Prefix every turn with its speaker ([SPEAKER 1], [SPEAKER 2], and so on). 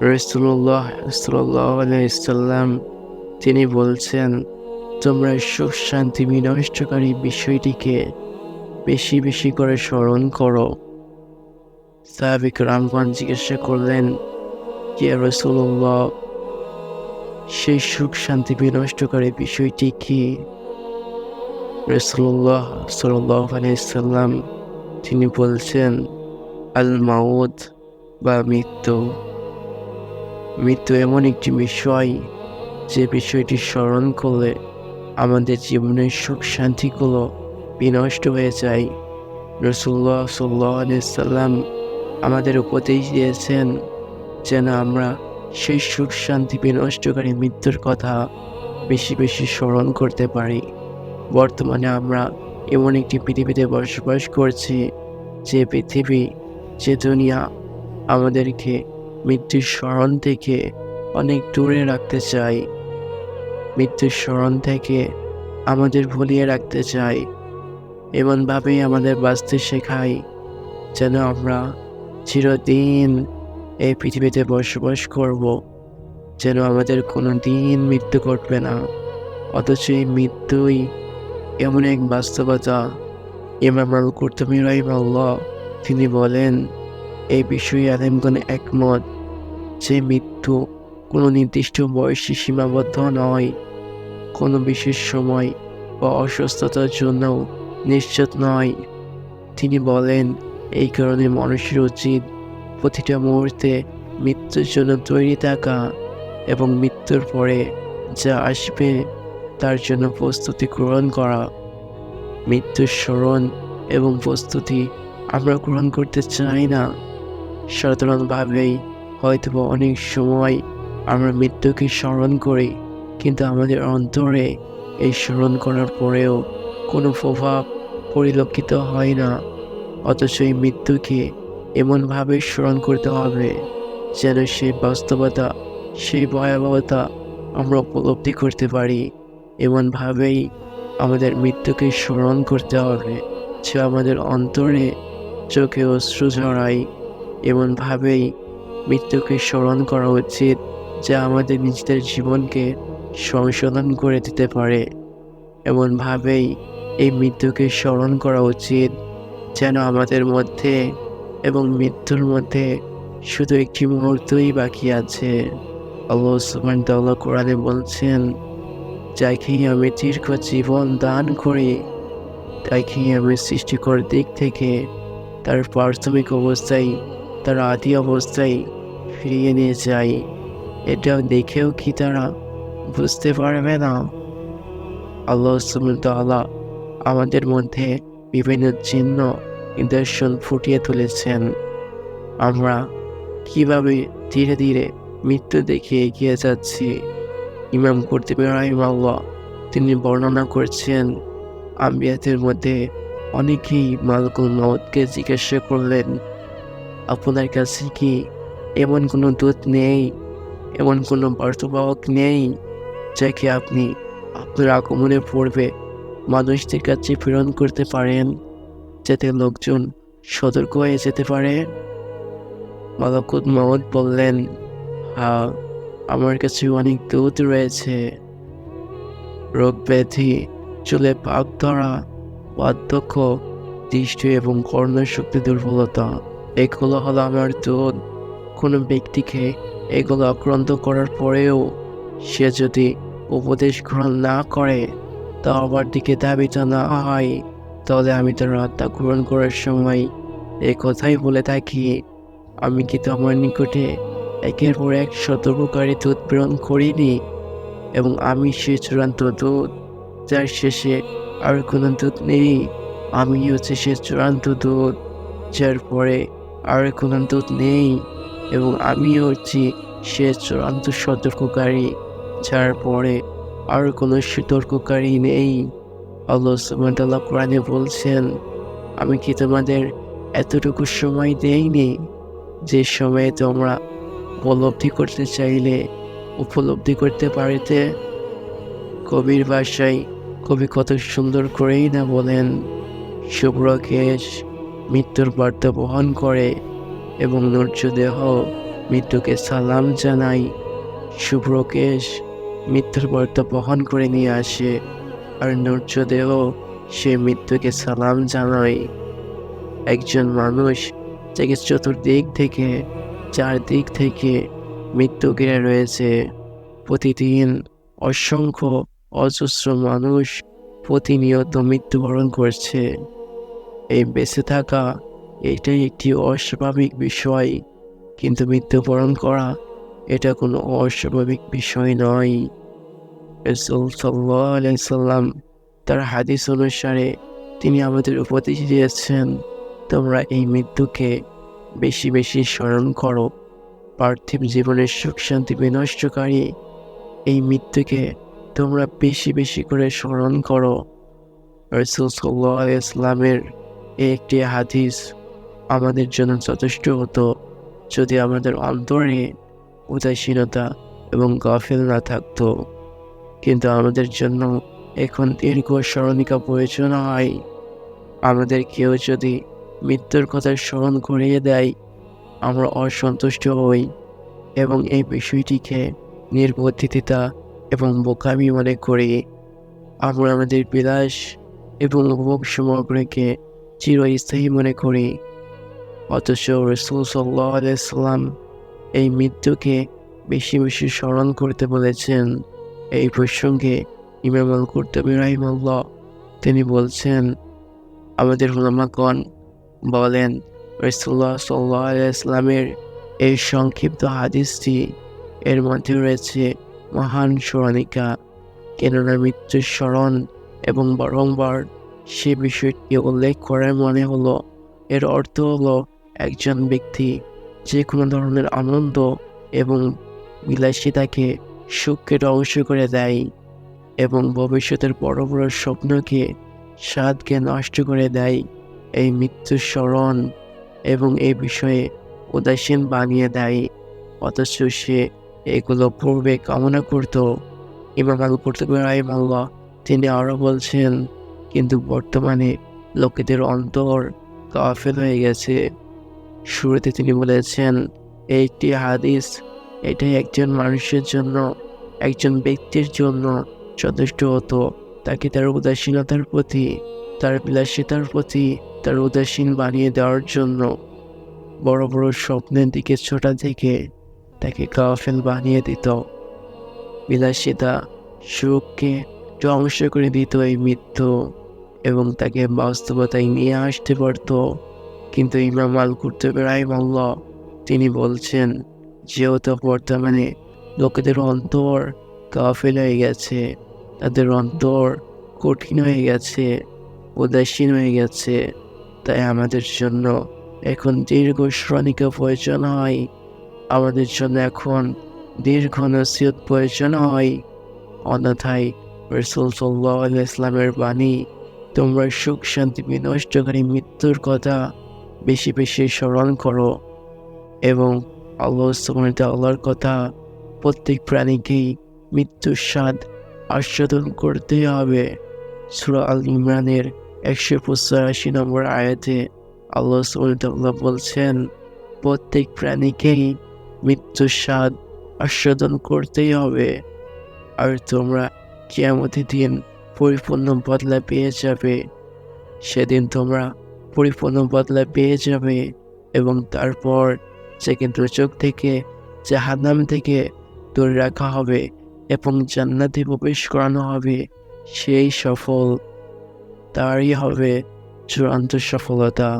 [SPEAKER 1] রসুল্লাহ সাল্লাম, তিনি বলছেন, তোমরা সুখ শান্তি বিনষ্টকারী বিষয়টিকে বেশি বেশি করে স্মরণ করো। সাহাবিক রামগণ জিজ্ঞাসা করলেন যে রসুল্লাহ, সেই সুখ শান্তি বিনষ্টকারী বিষয়টি কি? রসুল্লাহ সাল্লাহ আলাইসাল্লাম তিনি বলছেন আল মাউদ বা মৃত্যু। মৃত্যু এমন একটি বিষয় যে বিষয়টি স্মরণ করলে আমাদের জীবনের সুখ শান্তিগুলো বিনষ্ট হয়ে যায়। রসুল্লাহ সাল্লাহ সাল্লাম আমাদের উপদেশ দিয়েছেন যেন আমরা সেই সুখ শান্তি বিনষ্টকারী মৃত্যুর কথা বেশি বেশি স্মরণ করতে পারি। বর্তমানে আমরা এমন একটি পৃথিবীতে বসবাস করছি যে পৃথিবী, যে দুনিয়া আমাদেরকে মৃত্যুর স্মরণ থেকে অনেক দূরে রাখতে চাই মৃত্যুর স্মরণ থেকে আমাদের ভুলিয়ে রাখতে চাই এমনভাবেই আমাদের বাঁচতে শেখাই যেন আমরা চিরদিন এই পৃথিবীতে বসবাস করব, যেন আমাদের কোনো দিন মৃত্যু ঘটবে না, অথচ এই মৃত্যুই এমন এক বাস্তবতা ইমাম আল কুর্তুমি রহিমাল্লাহ তিনি বলেন এই বিষয়ে আলেমগণ একমত যে মৃত্যু কোনো নির্দিষ্ট বয়সে সীমাবদ্ধ নয়। কোনো বিশেষ সময় বা অসুস্থতার জন্য নিশ্চিত নয়। তিনি বলেন, এই কারণে মানুষের উচিত প্রতিটা মুহূর্তে মৃত্যুর জন্য তৈরি থাকা এবং মৃত্যুর পরে যা আসবে তার জন্য প্রস্তুতি গ্রহণ করা মৃত্যুর স্মরণ এবং প্রস্তুতি আমরা গ্রহণ করতে চাই না। সাধারণভাবেই হয়তো অনেক সময় আমরা মৃত্যুকে স্মরণ করি, কিন্তু আমাদের অন্তরে এই স্মরণ করার পরেও কোনো প্রভাব পরিলক্ষিত হয় না। অথচ এই মৃত্যুকে এমনভাবে স্মরণ করতে হবে যেন সেই বাস্তবতা, সেই ভয়াবহতা আমরা উপলব্ধি করতে পারি। এমনভাবেই আমাদের মৃত্যুকে স্মরণ করতে হবে, যে আমাদের অন্তরে চোখে অশ্রু ঝরায় এমনভাবেই মৃত্যুকে স্মরণ করা উচিত, যা আমাদের নিজেদের জীবনকে সংশোধন করে দিতে পারে। এমনভাবেই এই মৃত্যুকে স্মরণ করা উচিত, যেন আমাদের মধ্যে এবং মৃত্যুর মধ্যে শুধু একটি মুহূর্তই বাকি আছে। আল্লাহ সুমান কোরআনে বলছেন যাকে আমি দীর্ঘ জীবন দান করি তাকে আমি সৃষ্টিকর দিক থেকে তার প্রাথমিক অবস্থায়, তার আদি অবস্থায় ফিরিয়ে নিয়ে যাই এটা দেখেও কি তারা বুঝতে পারবে না? আল্লাহ সুমতাল্লাহ আমাদের মধ্যে বিভিন্ন চিহ্ন নিদর্শন ফুটিয়ে তুলেছেন। আমরা কীভাবে ধীরে ধীরে মৃত্যু দেখে এগিয়ে যাচ্ছি? ইমাম কর্তৃপ রাহিমাল্লাহ তিনি বর্ণনা করছেন, আম্বিয়াতের মধ্যে অনেকেই মালকুল মহৎকে জিজ্ঞাসা করলেন, আপনার কাছে কি এমন কোনো দূত নেই? এমন কোনো বার্তাবাহক নেই যাকে আপনি আপনার আগমনের পূর্বে মানুষদের কাছে প্রেরণ করতে পারেন, যাতে লোকজন সতর্ক হয়ে যেতে পারে? মালাকুত মোহাম্মদ বললেন হ্যাঁ আমার কাছে অনেক দূত রয়েছে। রোগ ব্যাধি, চুলে পাক ধরা বার্ধক্য দৃষ্টি এবং কর্ণের শক্তি দুর্বলতা, এগুলো হলো আমার দূত কোনো ব্যক্তিকে এগুলো আক্রান্ত করার পরেও সে যদি উপদেশ গ্রহণ না করে, তা আমার দিকে দাবিত না হয়। তাহলে আমি তার আত্মা গ্রহণ করার সময় এই কথাই বলে থাকি। আমি কি তোমার নিকটে একের পর এক সতর্ককারী দুধ প্রেরণ করিনি এবং আমি সে চূড়ান্ত দুধ যার শেষে আর কোনো দুধ নেই। আমি হচ্ছে সে চূড়ান্ত দুধ যার পরে আর কোনো দুধ নেই এবং আমি হচ্ছি সে চূড়ান্ত সতর্ককারী যার পরে আর কোনো সতর্ককারী নেই। আল্লাহ সুবহানাহু কোরআনে বলছেন, আমি কি তোমাদের এতটুকু সময় দেইনি? যে সময়ে তোমরা উপলব্ধি করতে চাইলে, উপলব্ধি করতে পারিতে কবির ভাষায় কবি কত সুন্দর করেই না বলেন শুভ্রকেশ মৃত্যুর বার্তা বহন করে এবং নূর্যদেহ মৃত্যুকে সালাম জানায় শুভ্রকেশ মৃত্যুর বার্তা বহন করে নিয়ে আসে আর নূর্যদেহ সে মৃত্যুকে সালাম জানায়। একজন মানুষ যাকে চতুর্দিক থেকে চারদিক থেকে মৃত্যু ঘিরে রয়েছে। প্রতিদিন অসংখ্য অজস্র মানুষ প্রতিনিয়ত মৃত্যুবরণ করছে। এই বেঁচে থাকা এটাই একটি অস্বাভাবিক বিষয়। কিন্তু মৃত্যুবরণ করা এটা কোনো অস্বাভাবিক বিষয় নয়। রসুল সাল্লাম তার হাদিস অনুসারে তিনি আমাদের উপদেশ দিয়েছেন, তোমরা এই মৃত্যুকে বেশি বেশি স্মরণ করো। পার্থিব জীবনের সুখ শান্তি বিনষ্টকারী এই মৃত্যুকে তোমরা বেশি বেশি করে স্মরণ করো। রসুল সাল্লাহ ইসলামের একটি হাদিস আমাদের জন্য যথেষ্ট হতো। যদি আমাদের অন্তরে উদাসীনতা এবং গফিল না থাকতো, কিন্তু আমাদের জন্য এখন দীর্ঘ স্মরণিকা প্রয়োজন হয়। আমাদের কেউ যদি মৃত্যুর কথা স্মরণ করিয়ে দেয়। আমরা অসন্তুষ্ট হই এবং এই বিষয়টিকে নির্বুদ্ধিতা এবং বোকামি মনে করি। আমরা আমাদের বিলাস এবং উপভোগ সামগ্রীকে চিরস্থায়ী মনে করি। অথচ রসুল সাল্লাম এই মৃত্যুকে বেশি বেশি স্মরণ করতে বলেছেন। এই প্রসঙ্গে ইমাম আল কুর্তবী রাহিমাল্লাহ তিনি বলছেন, আমাদের হুলামাগণ বলেন রসুল্লাহ সাল্লাহ ইসলামের এই সংক্ষিপ্ত হাদিসটি এর মধ্যে রয়েছে মহান স্মরণিকা। কেননা মৃত্যুর স্মরণ এবং বারংবার সে বিষয়টি উল্লেখ করার মনে হলো, এর অর্থ হলো একজন ব্যক্তি যে কোনো ধরনের আনন্দ এবং বিলাসিতাকে সুখকে ধ্বংস করে দেয় এবং ভবিষ্যতের বড় বড় স্বপ্নকে স্বাদকে নষ্ট করে দেয়। এই মৃত্যুর স্মরণ এবং এই বিষয়ে উদাসীন বানিয়ে দেয়। অথচ সে এগুলো পূর্বে কামনা করত। ইমাম আল কর্তব্য রাহিমাল্লাহ তিনি আরও বলছেন, কিন্তু বর্তমানে লোকেদের অন্তর কাফেল হয়ে গেছে। শুরুতে তিনি বলেছেন এই একটি হাদিস, এটাই একজন মানুষের জন্য, একজন ব্যক্তির জন্য যথেষ্ট হতো, তাকে তার উদাসীনতার প্রতি তার বিলাসিতার প্রতি তার উদাসীন বানিয়ে দেওয়ার জন্য বড় বড় স্বপ্নের দিকে ছোটা থেকে তাকে কাফেল বানিয়ে দিত। বিলাসিতা সুখকে ধ্বংস করে দিত এই মৃত্যু এবং তাকে বাস্তবতায় নিয়ে আসতে পারত। কিন্তু ইমাম আল কুর্তুবে রাহিমাল্লাহ তিনি বলছেন যেহেতু বর্তমানে লোকেদের অন্তর কাফেল হয়ে গেছে। তাদের অন্তর কঠিন হয়ে গেছে। উদাসীন হয়ে গেছে। তাই আমাদের জন্য এখন দীর্ঘ শ্রণিকা প্রয়োজন হয়। আমাদের জন্য এখন দীর্ঘ নসিহত প্রয়োজন হয়। অন্যথায় রসুল সাল্লাহ ইসলামের বাণী, তোমরা সুখ, শান্তি, বিনষ্টকারী মৃত্যুর কথা বেশি বেশি স্মরণ করো। এবং আল্লাহ সুমনিত আল্লাহর কথা প্রত্যেক প্রাণীকেই মৃত্যুর স্বাদ আস্বাদন করতে হবে। সুরা আল ইমরানের একশো পঁচাশি নম্বর আয়াতে আল্লাহ বলছেন, প্রত্যেক প্রাণীকেই মৃত্যুর স্বাদ আস্বাদন করতেই হবে। আর তোমরা কেয়ামতের দিন পরিপূর্ণ বদলা পেয়ে যাবে। সেদিন তোমরা পরিপূর্ণ বদলা পেয়ে যাবে এবং তারপর সেকেন্ড চোখ থেকে, জাহান্নাম থেকে দূরে রাখা হবে এবং জান্নাতে প্রবেশ করানো হবে। সেই সফল তারই হবে চূড়ান্ত সফলতা